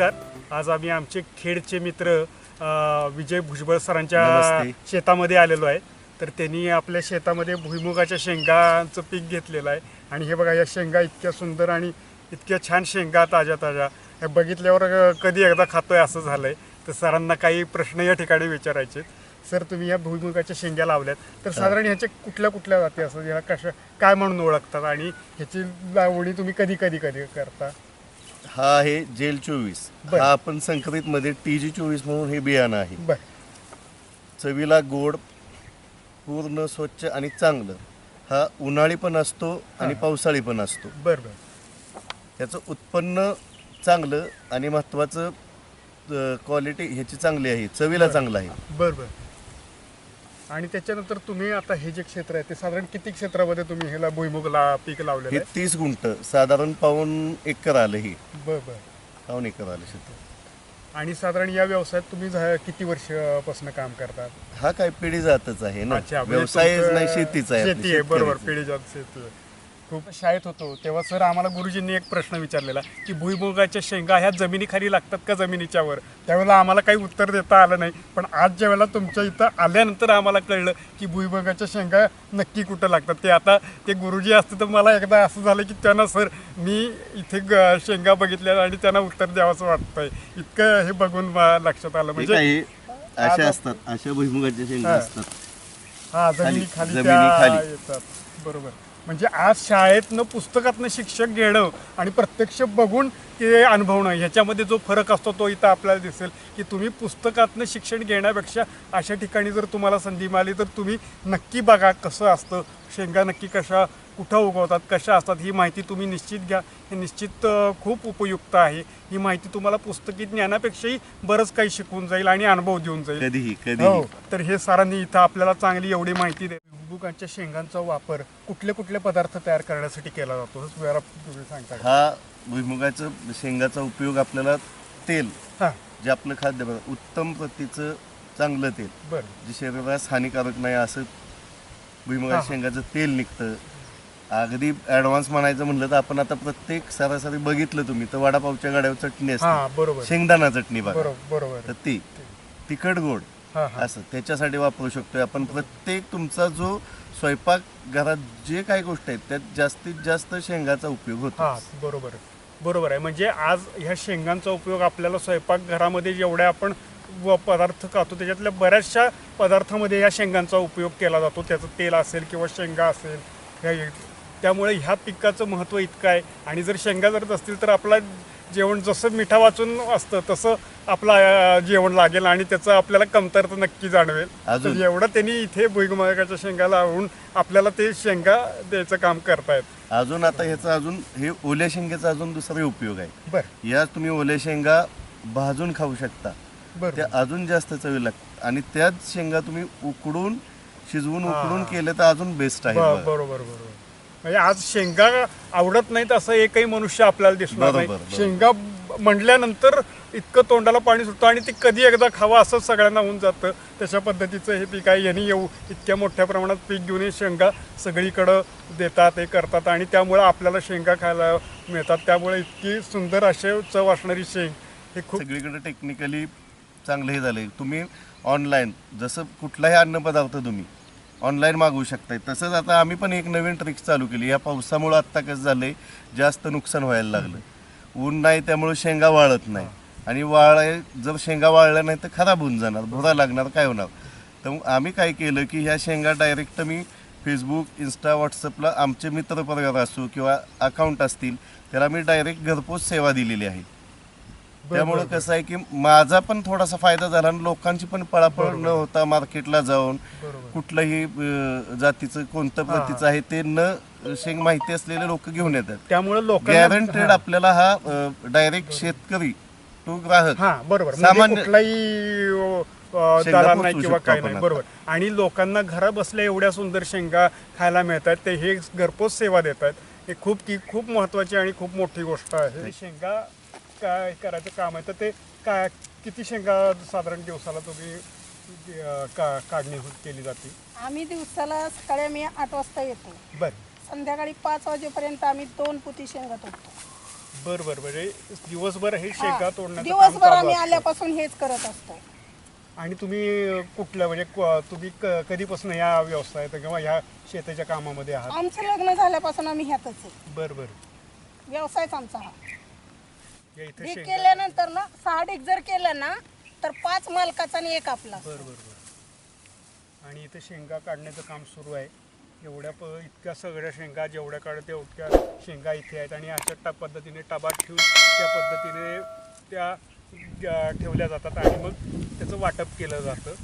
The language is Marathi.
आज आम्ही आमचे खेडचे मित्र अ, विजय भुजबळ सरांच्या नमस्ते. शेतामध्ये आलेलो आहे. तर त्यांनी आपल्या शेतामध्ये भुईमुगाच्या शेंगाचं पीक घेतलेलं आहे. आणि हे बघा या शेंगा इतक्या सुंदर आणि इतक्या छान शेंगा ताज्या ताज्या. हे बघितल्यावर अ, कधी एकदा खातोय असं झालंय. तर सरांना काही प्रश्न या ठिकाणी विचारायचे सर तुम्ही या भुईमुगाच्या शेंग्या लावल्यात. तर साधारण ह्याच्या कुठल्या कुठल्या जाती असतात? याला कशा काय म्हणून ओळखतात? आणि ह्याची लावणी तुम्ही कधी कधी कधी करता? हा आहे जेल चोवीस. बर. हा आपण संकरित मध्ये टी जी चोवीस म्हणून हे बियाणं आहे. बर. चवीला गोड पूर्ण स्वच्छ आणि चांगलं. हा उन्हाळी पण असतो आणि. पावसाळी पण असतो. बर बर. याचं उत्पन्न चांगलं आणि महत्त्वाचं क्वालिटी ह्याची चांगली आहे. चवीला. चांगलं आहे. बर बर. आणि त्याच्यानंतर तुम्ही आता हे जे क्षेत्र आहे ते साधारण किती क्षेत्रामध्ये तुम्ही ह्याला भुईमुगला पीक लावलेलं हे आहे? तीस गुंठ साधारण पाऊन एकर आलं हे. बर बर. पाऊन एकर आलं शेत. आणि साधारण या व्यवसायात तुम्ही झा- किती वर्षापासून काम करतात हा काय पिढी जातच आहे ना. अच्छा, म्हणजे व्यवसायच तुमचं नाही शेतीच आहे आपली, शेती आहे बरोबर शेतकऱ्याचं. पिढी जात शेती आहे. खूप शाळेत होतो. तेव्हा सर आम्हाला गुरुजींनी एक प्रश्न विचारलेला की भुईमुगाच्या शेंगा ह्या जमिनीखाली लागतात का जमिनीच्या वर? त्यावेळेला आम्हाला काही उत्तर देता आलं नाही पण आज ज्या वेळेला तुमच्या इथं आल्यानंतर आम्हाला कळलं की भुईमुगाच्या शेंगा नक्की कुठं लागतात. ते आता ते गुरुजी असते तर मला एकदा असं झालं की त्यांना सर मी इथे ग- शेंगा बघितल्या आणि त्यांना उत्तर द्यावंसं वाटतंय. इतकं हे बघून मला लक्षात आलं. म्हणजे अशा असतात अशा भुईमुगाच्या शेंगा हा. असतात. हा जमिनी खाली. येतात. बरोबर. म्हणजे आज शाळेतनं पुस्तकातनं शिक्षक घेणं आणि प्रत्यक्ष बघून ते अनुभवणं ह्याच्यामध्ये जो फरक असतो तो इथं आपल्याला दिसेल की तुम्ही पुस्तकातनं शिक्षण घेण्यापेक्षा अशा ठिकाणी जर तुम्हाला संधी मिळाली तर तुम्ही नक्की बघा कसं असतं शेंगा नक्की कशा कुठं उगवतात कशा असतात ही माहिती तुम्ही निश्चित घ्या. हे निश्चित खूप उपयुक्त आहे. ही माहिती तुम्हाला पुस्तकी ज्ञानापेक्षाही बरंच काही शिकवून जाईल आणि अनुभव देऊन जाईल. कधीही हो कधीही तर हे सरांनी इथं आपल्याला चांगली एवढी माहिती दे. भुईमुगाच्या शेंगांचा वापर कुठले कुठले पदार्थ तयार करण्यासाठी केला जातो हे जरा तुम्ही सांगता का? हा भुईमुगाचं शेंगाचा उपयोग आपल्याला तेल हा. जे आपलं खाद्य उत्तम प्रतीचं चांगलं तेल बरं. जे शरीरास हानिकारक नाही असं हा. भुईमुगाच्या शेंगाचं तेल निघतं. अगदी ॲडव्हान्स म्हणायचं म्हणलं तर आपण आता प्रत्येक सरासरी बघितलं तुम्ही तर वडापावच्या गाड्यावर चटणी हा असते बरोबर. शेंगदाणा चटणी बघा. बरोबर बरोबर. तर ती तिखट गोड हा हा. असं त्याच्यासाठी वापरू शकतोय आपण. प्रत्येक तुमचा जो स्वयंपाक घरात जे काही गोष्ट आहेत त्यात जास्तीत जास्त शेंगाचा उपयोग होतो. हा बरोबर. बरोबर आहे. म्हणजे आज ह्या शेंगांचा उपयोग आपल्याला स्वयंपाकघरामध्ये जेवढ्या आपण व पदार्थ खातो त्याच्यातल्या बऱ्याचशा पदार्थामध्ये या शेंगांचा उपयोग केला जातो. त्याचं तेल असेल किंवा शेंगा असेल ह्या त्यामुळे ह्या पिकाचं महत्त्व इतकं आहे. आणि जर शेंगा जर असतील तर आपला जेवण जसं मिठा वाचून असतं तसं आपलं जेवण लागेल आणि त्याचं आपल्याला कमतरता नक्की जाणवेल. एवढं त्यांनी इथे भुईमुगाच्या शेंगा लावून आपल्याला ते शेंगा द्यायचं काम करतायत. अजून आता ह्याचा अजून हे ओल्या शेंगेचा अजून दुसरे उपयोग आहे. बरं. या तुम्ही ओल्या शेंगा भाजून खाऊ शकता. बरं. त्या अजून जास्त चवी लागतात. आणि त्याच शेंगा तुम्ही उकडून शिजवून. उकडून केलं तर अजून बेस्ट आहे. बरोबर बरोबर. म्हणजे आज शेंगा आवडत नाहीत असं एकही मनुष्य आपल्याला दिसणार नाही. शेंगा म्हणल्यानंतर इतकं तोंडाला पाणी सुटतं आणि ती कधी एकदा खावा असं सगळ्यांना होऊन जातं. तशा पद्धतीचं हे पीक आहे. यांनी येऊ इतक्या मोठ्या प्रमाणात पीक घेऊन हे शेंगा सगळीकडं देतात हे करतात आणि त्यामुळे आपल्याला शेंगा खायला मिळतात. त्यामुळे इतकी सुंदर असे चव असणारी शेंग हे खूप सगळीकडे टेक्निकली चांगलं हे झालंय. तुम्ही ऑनलाईन जसं कुठलाही अन्नपदार्थ तुम्ही ऑनलाईन मागवू शकताय. तसंच आता आम्ही पण एक नवीन ट्रिक्स चालू केली. या पावसामुळं आत्ता कसं झालं आहे जास्त नुकसान व्हायला लागलं. ऊन नाही त्यामुळं शेंगा वाळत नाही. आणि वाळ जर शेंगा वाळल्या नाही तर खराब होऊन जाणार भुरा लागणार काय होणार? तर मग आम्ही काय केलं की ह्या शेंगा डायरेक्ट मी फेसबुक इन्स्टा व्हॉट्सअपला आमचे मित्र परिवार असो किंवा अकाउंट असतील त्याला मी डायरेक्ट घरपोच सेवा दिलेली आहे. त्यामुळं. कसं आहे की माझा पण थोडासा फायदा झाला आणि लोकांची पण पळापळ न. होता मार्केटला जाऊन कुठलंही जातीचं कोणतं. प्रतीचं आहे ते न शेंग माहिती असलेले लोक घेऊन येतात त्यामुळे लोकांना गॅरंटेड. आपल्याला हा डायरेक्ट शेतकरी टू ग्राहक हा बरोबर सामान्य- सामान्य दलाल नाही किंवा आपण नाही. बरोबर आणि लोकांना घरा बसल्या एवढ्या सुंदर शेंगा खायला मिळतात ते हे घरपोच सेवा देत आहेत हे खूप ती खूप महत्वाची आणि खूप मोठी गोष्ट आहे शेंगा काय करायचं काम आहे? तर ते काय किती शेंगा साधारण दिवसाला तुम्ही अ, का काढणी हो- केली जाते? आम्ही दिवसाला सकाळी आम्ही आठ वाजता येतो. बर. संध्याकाळी पाच वाजेपर्यंत आम्ही दोन पुती शेंगा तोडतो. बर बर म्हणजे दिवसभर हे शेंगा हा. तोडण्याचं काम दिवसभर चालू आम्ही असतं. आल्यापासून हेच करत असतो. आणि तुम्ही कुठलं म्हणजे क- तुम्ही क- कधीपासून या व्यवसायात किंवा ह्या शेताच्या कामामध्ये आहात? आमचं लग्न झाल्यापासून आम्ही ह्यातच आहे. बर बर. व्यवसायच आमचा हा. या इथे शेंगा. केल्यानंतर ना सहा ढीक जर केलं ना तर पाच मालकाचा आणि एक आपला. बर बर बर. आणि इथे शेंगा काढण्याचं काम सुरू आहे. एवढ्या प इतक्या सगळ्या शेंगा जेवढ्या काढत तेवढ्या शेंगा इथे आहेत. आणि अशा टा पद्धतीने टबात ठेवून त्या पद्धतीने त्या ठेवल्या जातात. आणि मग त्याचं वाटप केलं जातं.